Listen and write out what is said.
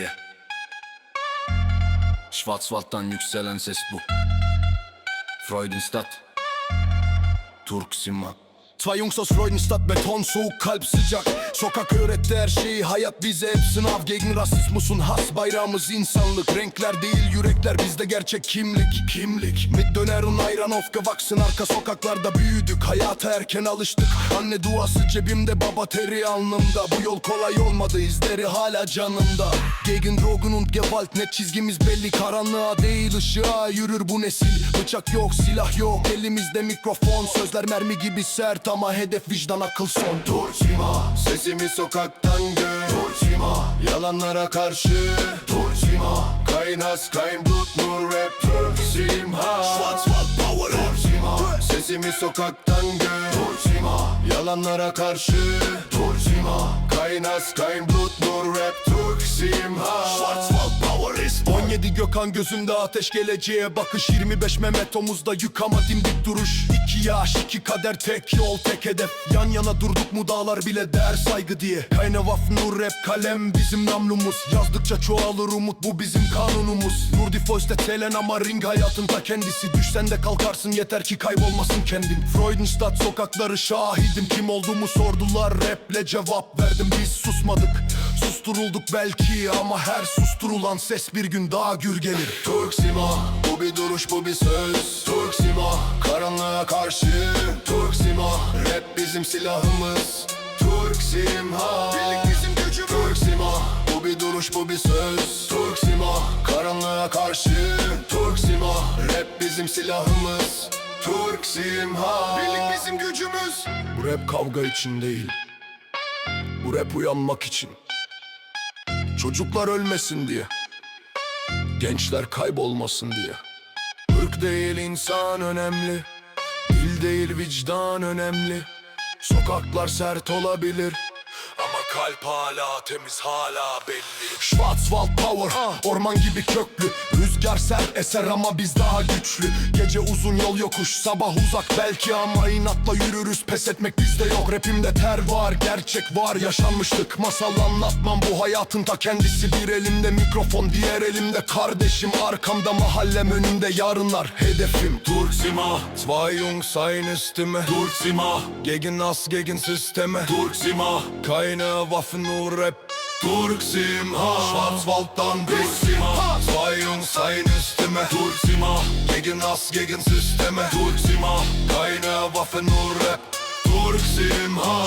Yeah. Schwarzwald'dan yükselen ses bu. Freudenstadt. Turk Sima. Zwei Jungs aus Freudenstadt, Beton, soğuk, kalp sıcak Sokak öğretti her şeyi, hayat bize hep sınav Gegen Rassismusun has, bayrağımız insanlık Renkler değil yürekler, bizde gerçek kimlik. Kimlik, mit döner und ayran aufgewachsen Arka sokaklarda büyüdük, hayata erken alıştık. Anne duası cebimde, baba teri alnımda. Bu yol kolay olmadı, izleri hala canımda. Gegen Drogen und Gewalt, net çizgimiz belli. Karanlığa değil ışığa yürür bu nesil. Bıçak yok, silah yok, elimizde mikrofon. Sözler mermi gibi sert ama hedef vicdan akıl son. Turcima, sesimi sokaktan gör. Turcima, yalanlara karşı. Turcima, kaynas kayn blut nur rap Turcima, Schwarzwald power. Turcima, sesimi sokaktan gör. Turcima, yalanlara karşı. Turcima, kaynas kayn blut nur rap Turcima, Schwarzwald power 17 Gökhan gözünde ateş geleceğe bakış. 25 Mehmet omuzda yük ama dimdik duruş. İki yaş iki kader tek yol tek hedef. Yan yana durduk mu dağlar bile der saygı diye. Kayne nur rap kalem bizim namlumuz. Yazdıkça çoğalır umut bu bizim kanunumuz. Nurdi Foyste telen ama ring hayatında kendisi. Düşsen de kalkarsın yeter ki kaybolmasın kendin. Freudenstadt sokakları şahidim. Kim olduğumu sordular raple cevap verdim. Biz susmadık Susturulduk belki ama her susturulan ses bir gün daha gür gelir. Türk Sima bu bir duruş bu bir söz. Türk Sima karanlığa karşı. Türk Sima rap bizim silahımız. Türk Sima birlik bizim gücümüz. Türk Sima bu bir duruş bu bir söz. Türk Sima karanlığa karşı. Türk Sima rap bizim silahımız. Türk Sima birlik bizim gücümüz. Bu rap kavga için değil Bu rap uyanmak için Çocuklar ölmesin diye Gençler kaybolmasın diye. Irk değil insan önemli Dil değil vicdan önemli. Sokaklar sert olabilir kalp hala temiz hala belli. Schwarzwald power orman gibi köklü. Rüzgar sert eser ama biz daha güçlü. Gece uzun yol yokuş sabah uzak. Belki ama inatla yürürüz Pes etmek bizde yok. Rapimde ter var gerçek var. Yaşanmışlık Masal anlatmam. Bu hayatın ta kendisi. Bir elimde mikrofon diğer elimde kardeşim. Arkamda mahallem önümde yarınlar. Hedefim Turksima Zwei Jungs eine Stimme. Turksima Gegen nas gegen Systeme. Turksima Keine Waffen nur Rap. Turksima Schwarzwald'dan Turksima Zwei Jungs eine Stimme. Turksima Gegen nas gegen Systeme. Turksima Keine Waffen nur Rap. Turksima